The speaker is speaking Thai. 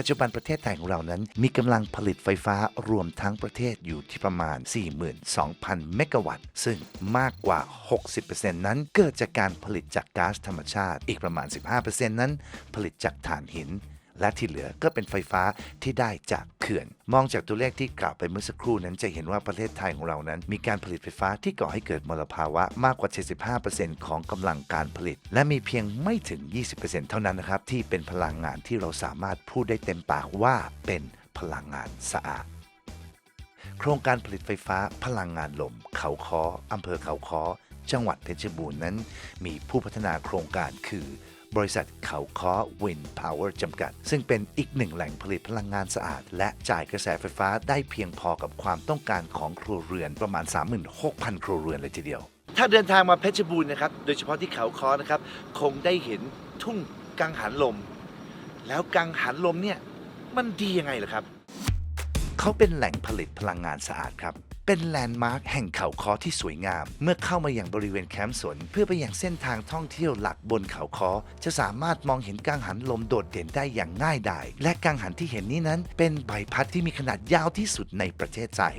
ปัจจุบันประเทศไทยของเรานั้น มีกำลังผลิตไฟฟ้ารวมทั้งประเทศอยู่ที่ประมาณ 42,000 เมกะวัตต์ ซึ่งมากกว่า 60%นั้นเกิดจากการผลิตจากก๊าซธรรมชาติ อีกประมาณ 15%นั้นผลิตจากถ่านหิน และที่เหลือก็เป็นไฟฟ้าที่ได้จากเขื่อน มองจากตัวเลขที่กล่าวไปเมื่อสักครู่นั้นจะเห็นว่าประเทศไทยของเรานั้น มีการผลิตไฟฟ้าที่ก่อให้เกิดมลภาวะมากกว่า 75%ของกำลังการผลิต และมีเพียงไม่ถึง 20%เท่านั้นนะครับที่เป็นพลังงานที่เราสามารถพูดได้เต็มปากว่าเป็นพลังงานสะอาดโครงการผลิตไฟฟ้าพลังงานลม เขาคออำเภอเขาคอจังหวัดเพชรบูรณ์นั้น มีผู้พัฒนาโครงการคือ บริษัทเขาคอ Wind Power จำกัด ซึ่งเป็นอีกหนึ่งแหล่งผลิตพลังงานสะอาด และจ่ายกระแสไฟฟ้าได้เพียงพอกับความต้องการของครัวเรือนประมาณ 36,000 ครัวเรือนเลยทีเดียว ถ้าเดินทางมาเพชรบูรณ์นะครับ โดยเฉพาะที่เขาคอนะครับ คงได้เห็นทุ่งกังหันลม แล้วกังหันลมเนี่ยมันดียังไงล่ะครับ เขาเป็นแหล่งผลิตพลังงานสะอาดครับ เป็นแลนด์มาร์คแห่งเขาคอที่สวยงาม เมื่อเข้ามาอย่างบริเวณแคมป์สนเพื่อไปอย่างเส้นทางท่องเที่ยวหลักบนเขาคอ จะสามารถมองเห็นกังหันลมโดดเด่นได้อย่างง่ายดายและกังหันที่เห็นนี้นั้น เป็นใบพัดที่มีขนาดยาวที่สุดในประเทศไทย